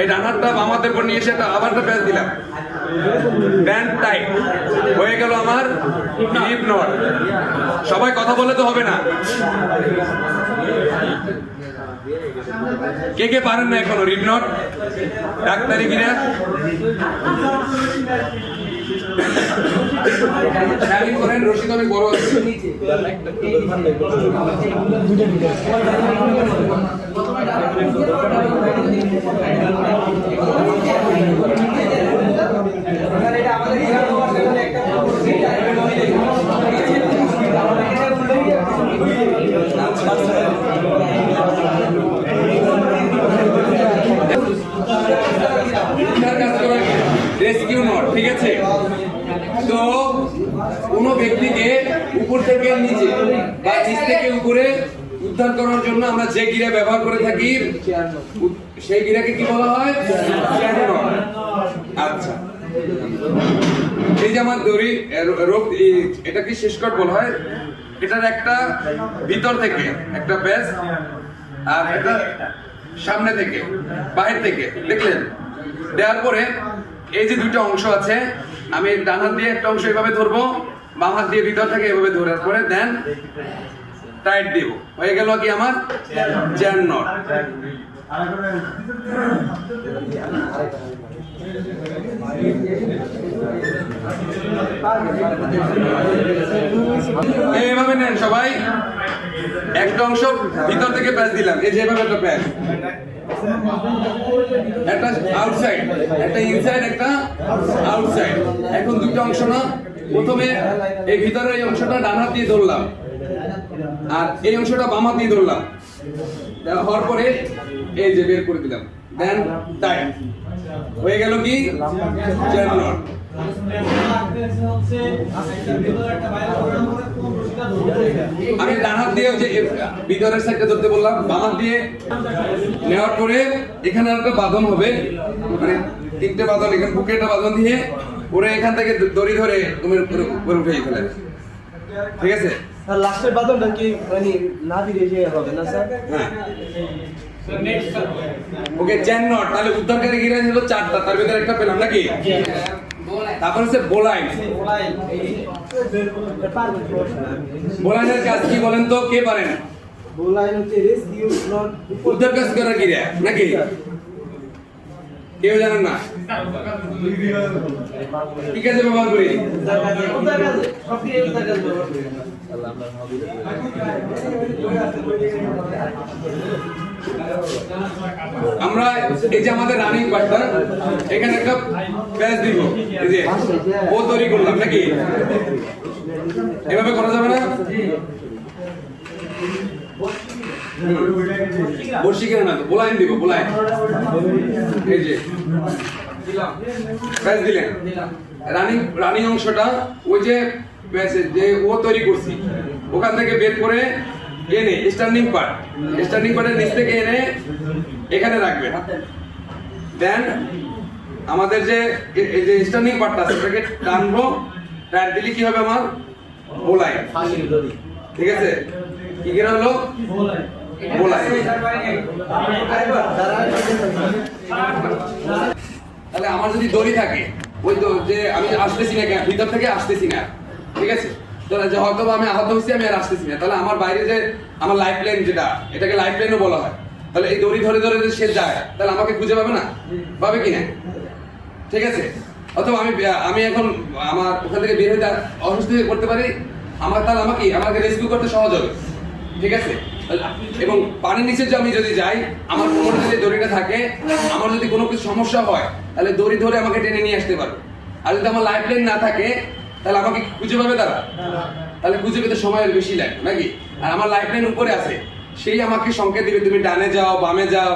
এই ডান হাতটা বাম হাতের উপর নিয়ে এসে আবার একটা প্যাচ দিলাম। ব্যান্ড টাইট হয়ে গেল আমার হিপ নট সবাই কথা বলে তো হবে না। কে কে পারেন না এখনও রিপ নট ডাক্তারি কিনা শাড়ি করেন রশিদ অনেক বড় আছে রেস্কিউ নট ঠিক আছে তো কোনো ব্যক্তিকে উপর থেকে নিচে বা নিচ থেকে উপরে উদ্ধার করার জন্য আমরা যে গিরা ব্যবহার করে থাকি, সেই গিরাকে কি বলা হয়? আচ্ছা। এই যে আমার দড়ি রোগ এটা কি শেষ কট বলা হয়। এটার একটা ভিতর থেকে, একটা ব্যাস, আর এটা সামনে থেকে, বাহির থেকে, দেখলেন? দেওয়ার পরে এই যে দুইটা অংশ আছে আমি ডান হাত দিয়ে একটা অংশ এভাবে ধরবো, বাম হাত দিয়ে ভিতর থেকে, এভাবে ধরার পরে দেন টাইট দিব। হয়ে গেল কি আমার? জ্যান নট এইভাবে নেন সবাই। একটা অংশ ভিতর থেকে প্যাচ দিলাম। এই যে এভাবে একটা প্যাচ একটা আউটসাইড একটা ইনসাইড একটা আউটসাইড এখন দুটো অংশ না, প্রথমে এই ভিতরের এই অংশটা ডান হাত দিয়ে ধরলাম, আর এই অংশটা বাম হাত দিয়ে ধরলাম। হওয়ার পরে এই যে বের করে দিলাম। দেন টাইট হয়ে গেল কি? নট আমি ডান যে ভিতরের সাইডটা ধরতে বললাম দিয়ে নেওয়ার পরে এখানে একটা বাঁধন হবে। মানে তিনটে বাঁধন এখানে বুকে একটা বাঁধন দিয়ে ওরে এখান থেকে দড়ি ধরে তুমি উপরে উঠে ফেলে। ঠিক আছে? স্যার লাস্টের কি মানে না দিলে যে হবে না স্যার? হ্যাঁ। ওকে নট তাহলে উদ্ধারকারী গিরা ছিল চারটা তার ভিতরে একটা পেলাম নাকি? তারপর হচ্ছে বোলাইন। বোলাইনের কাজ কি বলেন তো? কে পারেন উদ্ধার কাজ করার গিরা নাকি? কেউ জানেন না? ঠিক আছে, ব্যবহার করি। সব আমরা এই যে আমাদের রানিং পার্টনার এখানে একটা প্যাচ দিব। এই যে, ও তৈরি করলাম নাকি? এভাবে করা যাবে না? কেন না বোলাইন দিব বোলাইন এই যে প্যাচ দিলেন। রানিং রানিং অংশটা, ওই যে যে ও তৈরি করছি, ওখান থেকে বের করে এনে স্ট্যান্ডিং পার্ট স্ট্যান্ডিং পার্টের নিচ থেকে এনে এখানে রাখবেন দেন আমাদের যে এই যে স্ট্যান্ডিং পার্টটা আছে, ওটাকে টানবো টান দিলে কি হবে আমার? বোলাই। ঠিক আছে? কি কেন হলো? বোলাই। তাহলে আমার যদি দড়ি থাকে, ওই তো যে আমি আসতেছি না ভিতর থেকে আসতেছি না। ঠিক আছে? যে হয়তো আমি আহত হয়েছি, আমি আর আসতেছি না। তাহলে আমার বাইরে যে আমার লাইফ লাইন যেটা, এটাকে লাইফ লাইনও বলা হয়। তাহলে এই দড়ি ধরে ধরে যদি সে যায়, তাহলে আমাকে খুঁজে পাবে না? পাবে কি না? ঠিক আছে? অথবা আমি আমি এখন আমার ওখান থেকে বের হয়ে অসুস্থ হয়ে পড়তে পারি? আমার তাহলে আমাকে আমাকে রেস্কিউ করতে সহজ হবে। ঠিক আছে? এবং পানির নিচে যে আমি যদি যাই, আমার কোমরে যদি দড়িটা থাকে, আমার যদি কোনো কিছু সমস্যা হয়, তাহলে দড়ি ধরে আমাকে টেনে নিয়ে আসতে পারবে। আর যদি আমার লাইফ লাইন না থাকে তাহলে আমাকে খুঁজে পাবে তারা? তাহলে খুঁজে পেতে সময় বেশি লাগে নাকি? আর আমার লাইফ লাইন উপরে আছে। সেই আমাকে সংকেত দিবে তুমি ডানে যাও বামে যাও।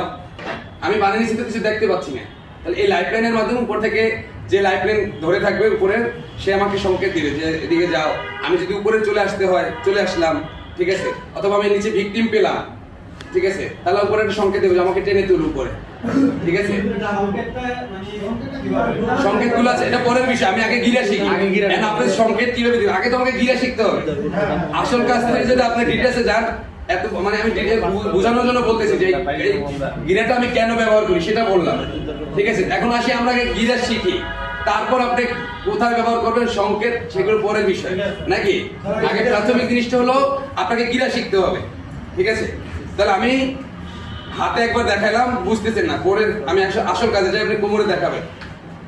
আমি পানির নিচে কিছু দেখতে পাচ্ছি না। তাহলে এই লাইফ লাইনের মাধ্যমে উপর থেকে যে লাইফ লাইন ধরে থাকবে উপরে সে আমাকে সংকেত দিবে যে এদিকে যাও। আমি যদি উপরে চলে আসতে হয় চলে আসলাম ঠিক আছে? অথবা আমি নিচে ভিকটিম পেলাম ঠিক আছে? তাহলে উপরে একটা সংকেত দেবে আমাকে টেনে তুল উপরে। ঠিক আছে? সংকেতগুলো আছে এটা পরের বিষয় আমি আগে গিরা শিখি। আগে গিরা আপনার সংকেত কীভাবে দিবেন আগে তোমাকে গিরা শিখতে হবে। আসল কাজ থেকে যদি আপনি ডিটেলসে যান এত মানে আমি বোঝানোর জন্য বলতেছি যে গিরাটা আমি কেন ব্যবহার করি সেটা বললাম। ঠিক আছে? এখন আসি আমরা গিরা শিখি। তারপর আপনি কোথায় ব্যবহার করবেন সংকেত সেগুলো পরের বিষয়। নাকি? আগে প্রাথমিক জিনিসটা হলো আপনাকে গিরা শিখতে হবে। ঠিক আছে? তাহলে আমি হাতে একবার দেখাইলাম বুঝতেছেন না পরে আমি আসল- কাজে যাই আপনি কোমরে দেখাবেন।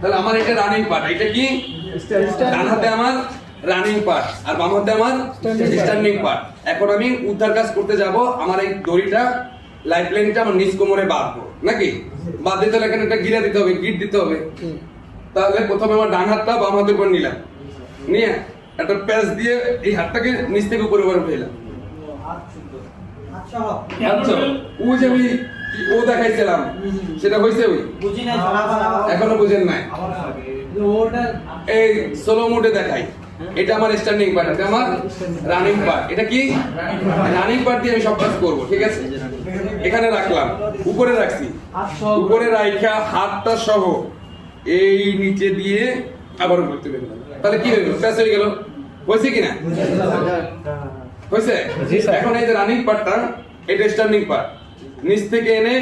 তাহলে আমার এটা রানিং পার্ট এটা কি? ডান হাতে আমার রানিং পার্ট আর বাম হাতে আমার স্ট্যান্ডিং পার্ট এখন আমি উদ্ধার কাজ করতে যাব আমার এই দড়িটা লাইফ লাইনটা আমার নিচ কোমরে বাঁধবো নাকি? বাঁধ দিতে হলে এখানে একটা গিরা দিতে হবে গিট দিতে হবে। তাহলে প্রথমে আমার ডান হাতটা বাম হাতের উপর নিলাম। নিয়ে একটা প্যাচ দিয়ে এই হাতটাকে নিচ থেকে উপরে উপরে ফেলাম ও যে আমি ও দেখাইছিলাম সেটা হয়েছে ওই? এখনও বুঝেন নাই। এই সোলো মোডে দেখাই। এটা আমার স্ট্যান্ডিং পার্ট এটা আমার রানিং পার্ট এটা কি? রানিং পার্ট দিয়ে আমি সব কাজ করব ঠিক আছে? এখানে রাখলাম উপরে রাখছি। উপরে। রাখা হাতটা সহ। এই নিচে দিয়ে আবার করতে বেরোলাম তাহলে কি হইল? প্যাস হয়ে গেল? হয়েছে কিনা? হয়েছে? এখন এই যে রানিং পার্টটা এটা স্ট্যান্ডিং পার্ট নিচ থেকে এনে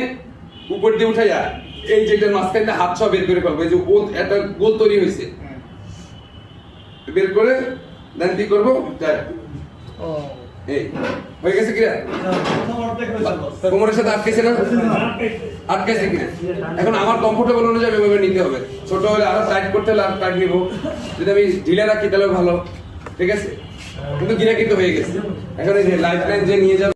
উপর দিয়ে উঠে যায় এই যেটা মাঝখানে হাত সব বের করে ফেলব। এই যে ও একটা গোল তৈরি হয়েছে। বের করে দেন কি করব? এই হয়ে গেছে কিনা কোমরের সাথে আটকেছে না? আটকেছে কিনা এখন আমার কমফোর্টেবল অনুযায়ী এভাবে নিতে হবে। ছোট হলে আরও টাইট করতে হলে আরও টাইট নিবো। যদি আমি ঢিলে রাখি তাহলে ভালো। ঠিক আছে? কিন্তু গিরা কিন্তু হয়ে গেছে। এখন এই যে লাইফ লাইন যে নিয়ে যাবে